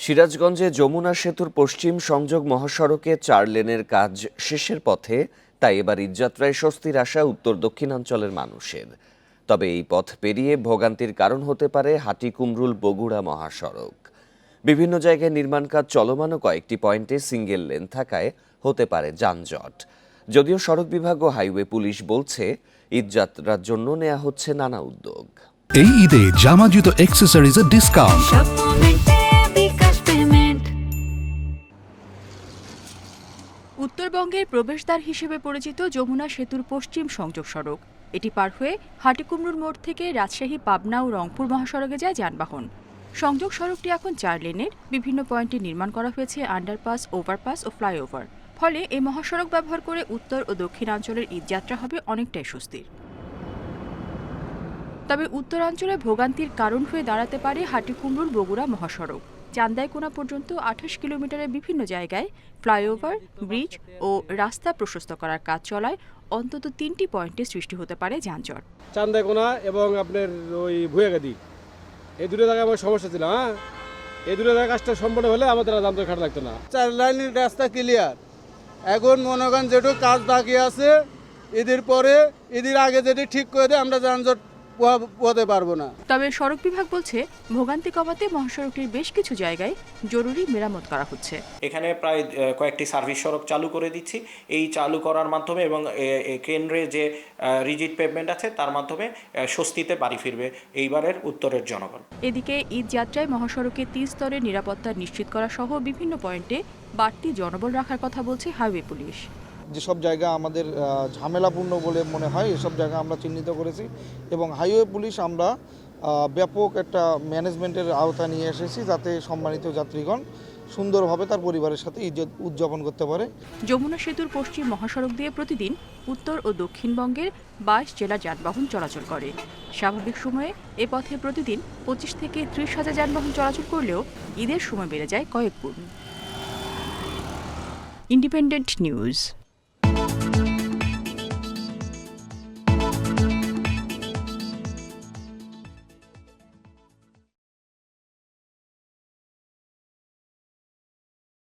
সিরাজগঞ্জে যমুনা সেতুর পশ্চিম সংযোগ মহাসড়কে চার লেনের কাজ শেষের পথে তাই এবার ঈদযাত্রায় স্বস্তির আশা উত্তর দক্ষিণাঞ্চলের মানুষের। তবে এই পথ পেরিয়ে ভোগান্তির কারণ হতে পারে হাটিকুমরুল বগুড়া মহাসড়ক। বিভিন্ন জায়গায় নির্মাণ কাজ চলমান ও কয়েকটি পয়েন্টে সিঙ্গেল লেন থাকায় হতে পারে যানজট। যদিও সড়ক বিভাগ ও হাইওয়ে পুলিশ বলছে ঈদযাত্রার জন্য নেওয়া হচ্ছে নানা উদ্যোগ। এই ঈদে জামা জুতো অ্যাক্সেসরিজের ডিসকাউন্ট উত্তরবঙ্গের প্রবেশদ্বার হিসেবে পরিচিত যমুনা সেতুর পশ্চিম সংযোগ সড়ক। এটি পার হয়ে হাটিকুমরুর মোড় থেকে রাজশাহী, পাবনা ও রংপুর মহাসড়কে যায় যানবাহন। সংযোগ সড়কটি এখন চার লেনের। বিভিন্ন পয়েন্টে নির্মাণ করা হয়েছে আন্ডারপাস, ওভারপাস ও ফ্লাইওভার। ফলে এই মহাসড়ক ব্যবহার করে উত্তর ও দক্ষিণাঞ্চলের ঈদযাত্রা হবে অনেকটাই স্বস্তির। তবে উত্তরাঞ্চলে ভোগান্তির কারণ হয়ে দাঁড়াতে পারে হাটিকুমরুল বগুড়া মহাসড়ক। চান্দাইকোনা পর্যন্ত আঠাশ কিলোমিটারের বিভিন্ন জায়গায় ফ্লাইওভার ব্রিজ ও রাস্তা প্রশস্ত করার কাজ চলায় অন্তত তিনটি পয়েন্টে সৃষ্টি হতে পারে যানজট। চান্দাইকোনা এবং আপনার ওই ভুয়াগাদি এই দুটো জায়গায় আমার সমস্যা ছিল হ্যাঁ? এই দুটো জায়গায় কাজটা সম্পূর্ণ হলে আমাদের আর যান্ত্রিক খাট লাগতো না। চার লাইনের রাস্তা ক্লিয়ার এখন মনে করেন যেটুকু কাজ বাকি আছে ঈদের পরে ঈদের আগে যদি ঠিক করে দেয় আমরা যানজট পোহাতে পারব না। তবে সড়ক বিভাগ বলছে ভোগান্তি কমাতে মহাসড়কটির বেশ কিছু জায়গায় জরুরি মেরামত করা হচ্ছে। এখানে প্রায় কয়েকটি সার্ভিস সড়ক চালু করে দিচ্ছি। এই চালু করার মাধ্যমে এবং কেন্দ্রে যে রিজিট পেভমেন্ট আছে তার মাধ্যমে স্বস্তিতে বাড়ি ফিরবে। এইবারের উত্তরের জনগণ। এদিকে ঈদ যাত্রায় মহাসড়কে তিন স্তরের নিরাপত্তা নিশ্চিত করা সহ বিভিন্ন পয়েন্টে বাড়তি জনবল রাখার কথা বলছে হাইওয়ে পুলিশ। যেসব জায়গা আমাদের ঝামেলাপূর্ণ বলে মনে হয়, এসব জায়গা আমরা চিহ্নিত করেছি এবং হাইওয়ে পুলিশ আমরা ব্যাপক একটা ম্যানেজমেন্টের আওতা নিয়ে এসেছি যাতে সম্মানিত যাত্রীগণ সুন্দরভাবে তার পরিবারের সাথে ঈদ উদযাপন করতে পারে। যমুনা সেতুর পশ্চিম মহাসড়ক দিয়ে প্রতিদিন উত্তর ও দক্ষিণবঙ্গের বাইশ জেলা যানবাহন চলাচল করে। স্বাভাবিক সময়ে এ পথে প্রতিদিন পঁচিশ থেকে ত্রিশ হাজার যানবাহন চলাচল করলেও ঈদের সময় বেড়ে যায় কয়েক গুণ। Independent News.